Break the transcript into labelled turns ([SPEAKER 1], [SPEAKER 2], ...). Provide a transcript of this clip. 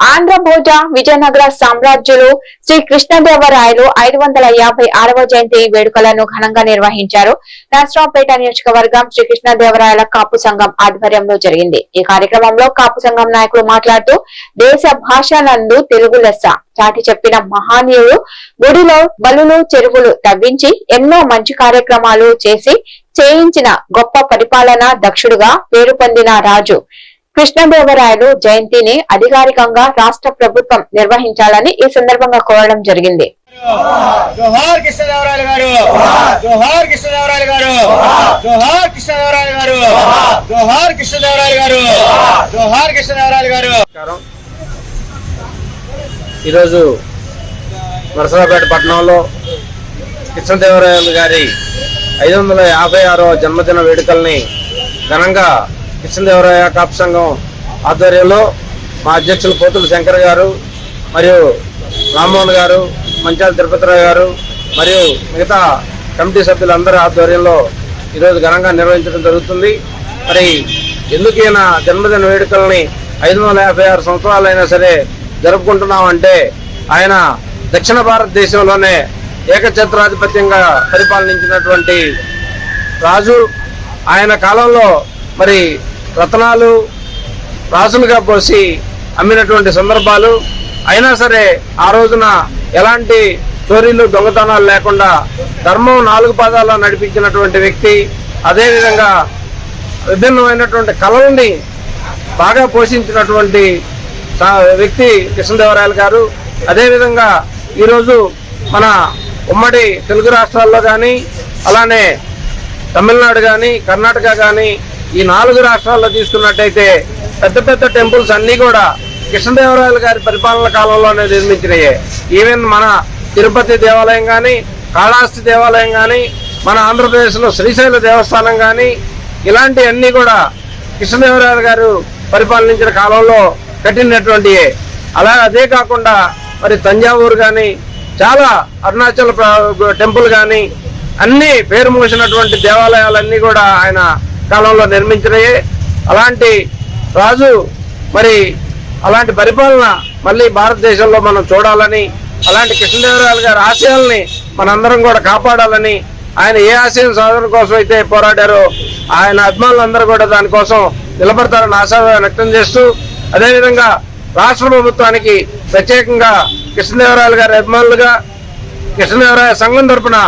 [SPEAKER 1] ఆంధ్ర భోజ విజయనగర సామ్రాజ్యులు శ్రీ కృష్ణదేవరాయలు ఐదు వందల యాభై ఆరవ జయంతి వేడుకలను ఘనంగా నిర్వహించారు. నర్సరావుపేట నియోజకవర్గం శ్రీ కృష్ణదేవరాయల కాపు సంఘం ఆధ్వర్యంలో జరిగింది. ఈ కార్యక్రమంలో కాపు సంఘం నాయకులు మాట్లాడుతూ దేశ భాషలందు తెలుగు లెస్స. చాటి చెప్పిన మహానీయులు గుడిలో బలులు చెరువులు తవ్వించి ఎన్నో మంచి కార్యక్రమాలు చేసి చేయించిన గొప్ప పరిపాలన దక్షుడుగా పేరు పొందిన రాజు. కృష్ణదేవరాయలు జయంతిని అధికారికంగా రాష్ట్ర ప్రభుత్వం నిర్వహించాలని ఈ సందర్భంగా కోరడం జరిగింది.
[SPEAKER 2] జోహార్ కృష్ణదేవరాయలు గారు జోహార్ కృష్ణదేవరాయలు గారు జోహార్ కృష్ణదేవరాయలు గారు జోహార్ కృష్ణదేవరాయలు గారు జోహార్ కృష్ణదేవరాయలు గారు. ఈరోజు నరసరావుపేట పట్టణంలో కృష్ణదేవరాయలు గారి ఐదు వందల యాభై ఆరో జన్మదిన వేడుకల్ని ఘనంగా కృష్ణదేవరాయ కాపు సంఘం ఆధ్వర్యంలో మా అధ్యక్షులు పోతుల శంకర్ గారు మరియు రామ్మోహన్ గారు మంచాల తిరుపతిరావు గారు మరియు మిగతా కమిటీ సభ్యులందరి ఆధ్వర్యంలో ఈరోజు ఘనంగా నిర్వహించడం జరుగుతుంది. మరి ఎందుకైనా జన్మదిన వేడుకల్ని ఐదు వందల యాభై ఆరు సంవత్సరాలైనా సరే జరుపుకుంటున్నామంటే ఆయన దక్షిణ భారతదేశంలోనే ఏకఛత్రాధిపత్యంగా పరిపాలించినటువంటి రాజు ఆయన కాలంలో మరి రత్నాలు రాసులుగా పోసి అమ్మినటువంటి సందర్భాలు అయినా సరే ఆ రోజున ఎలాంటి చోరీలు దొంగతనాలు లేకుండా ధర్మం నాలుగు పాదాల్లో నడిపించినటువంటి వ్యక్తి అదేవిధంగా విభిన్నమైనటువంటి కళల్ని బాగా పోషించినటువంటి వ్యక్తి కృష్ణదేవరాయలు గారు. అదేవిధంగా ఈరోజు మన ఉమ్మడి తెలుగు రాష్ట్రాల్లో కానీ అలానే తమిళనాడు కానీ కర్ణాటక కానీ ఈ నాలుగు రాష్ట్రాల్లో తీసుకున్నట్టయితే పెద్ద పెద్ద టెంపుల్స్ అన్నీ కూడా కృష్ణదేవరాయలు గారి పరిపాలన కాలంలోనే నిర్మించినాయి. ఈవెన్ మన తిరుపతి దేవాలయం కానీ కాళహస్తి దేవాలయం కానీ మన ఆంధ్రప్రదేశ్లో శ్రీశైల దేవస్థానం కానీ ఇలాంటివన్నీ కూడా కృష్ణదేవరాయలు గారు పరిపాలించిన కాలంలో కట్టినటువంటి అలా అదే కాకుండా మరి తంజావూరు కానీ చాలా అరుణాచల్ టెంపుల్ కానీ అన్నీ పేరు మోసినటువంటి దేవాలయాలన్నీ కూడా ఆయన కాలంలో నిర్మించినాయి. అలాంటి రాజు మరి అలాంటి పరిపాలన మళ్ళీ భారతదేశంలో మనం చూడాలని అలాంటి కృష్ణదేవరాయలు గారి ఆశయాల్ని మనందరం కూడా కాపాడాలని ఆయన ఏ ఆశయం సాధన కోసం అయితే పోరాడారో ఆయన అభిమానులందరూ కూడా దానికోసం నిలబడతారని ఆశ వ్యక్తం చేస్తూ అదేవిధంగా రాష్ట్ర ప్రభుత్వానికి ప్రత్యేకంగా కృష్ణదేవరాయలు గారి అభిమానులుగా కృష్ణదేవరాయ సంఘం తరపున